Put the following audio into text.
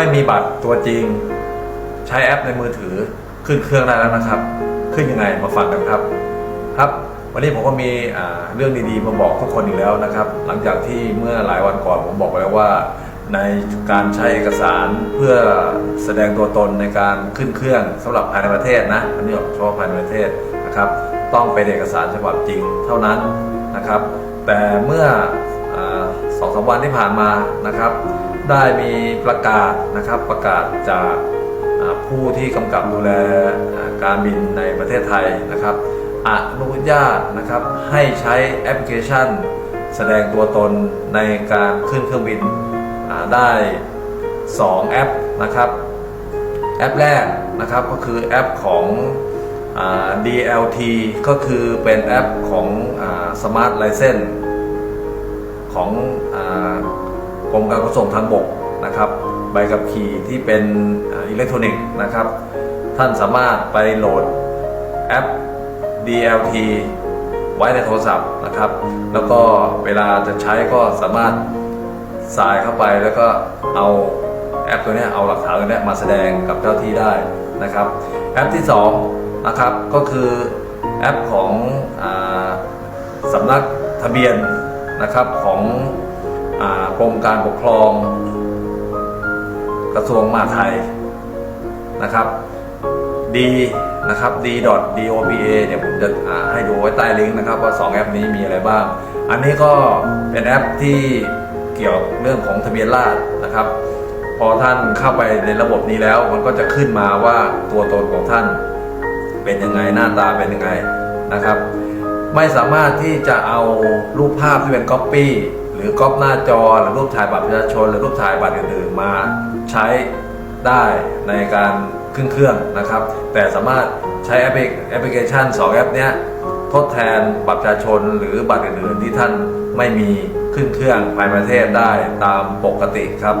ไม่มีบัตรตัวจริง ใช้แอปในมือถือขึ้นเครื่องได้แล้วนะครับ ขึ้นยังไงมาฟังกันครับ ครับ วันนี้ผมก็มีเรื่องดีๆ มาบอกทุกคนอีกแล้วนะครับ หลังจากที่เมื่อหลายวันก่อนผมบอกไปแล้วว่าในการใช้เอกสารเพื่อแสดงตัวตนในการขึ้นเครื่องสำหรับภายในประเทศนะอันนี้เฉพาะภายในประเทศนะครับ ต้องเป็นเอกสารฉบับจริงเท่านั้นนะครับ แต่เมื่ออสองสามวันที่ผ่านมานะครับ ได้มีประกาศนะครับประกาศจากผู้ที่กำกับดูแลการบินในประเทศไทยนะครับอนุญาตนะครับให้ใช้แอปพลิเคชัน แสดงตัวตนในการขึ้นเครื่องบินได้ 2 แอปนะครับแอปแรกนะครับก็คือแอปของอ DLT ก็คือเป็นแอปของอา Smart License ของ กรมการขนส่งทางบกนะครับใบขับขี่ที่เป็นอิเล็กทรอนิกส์นะครับ ท่านสามารถไปโหลดแอป DLT ไว้ในโทรศัพท์นะครับ แล้วก็เวลาจะใช้ก็สามารถสายเข้าไปแล้วก็เอาแอปตัวนี้เอาหลักฐานตัวนี้มาแสดงกับเจ้าที่ได้นะครับ แอปที่2นะครับก็คือแอปของอสำนักทะเบียนนะครับของ กรมการปกครอง กระทรวงมหาดไทยนะครับ d นะครับ d dopa เนี่ยผมจะให้ดูไว้ใต้ลิงก์นะครับ ว่า 2 แอปนี้มีอะไรบ้าง อันนี้ก็เป็นแอปที่เกี่ยวเรื่องของทะเบียนราษนะครับ พอท่านเข้าไปในระบบนี้แล้ว มันก็จะขึ้นมาว่าตัวตนของท่านเป็นยังไงหน้าตาเป็นยังไงนะครับ ไม่สามารถที่จะเอารูปภาพที่เป็นก๊อปปี้ หรือก๊อปหน้าจอหรือรูปถ่ายบัตรประชาชน หรือรูปถ่ายบัตรอื่นๆมาใช้ได้ในการขึ้นเครื่องนะครับ แต่สามารถใช้แอปพลิแอปพลิเคชัน 2 แอปนี้ทดแทนบัตรประชาชนหรือบัตรอื่นๆที่ท่านไม่มีขึ้นเครื่องภายในประเทศได้ตามปกติครับ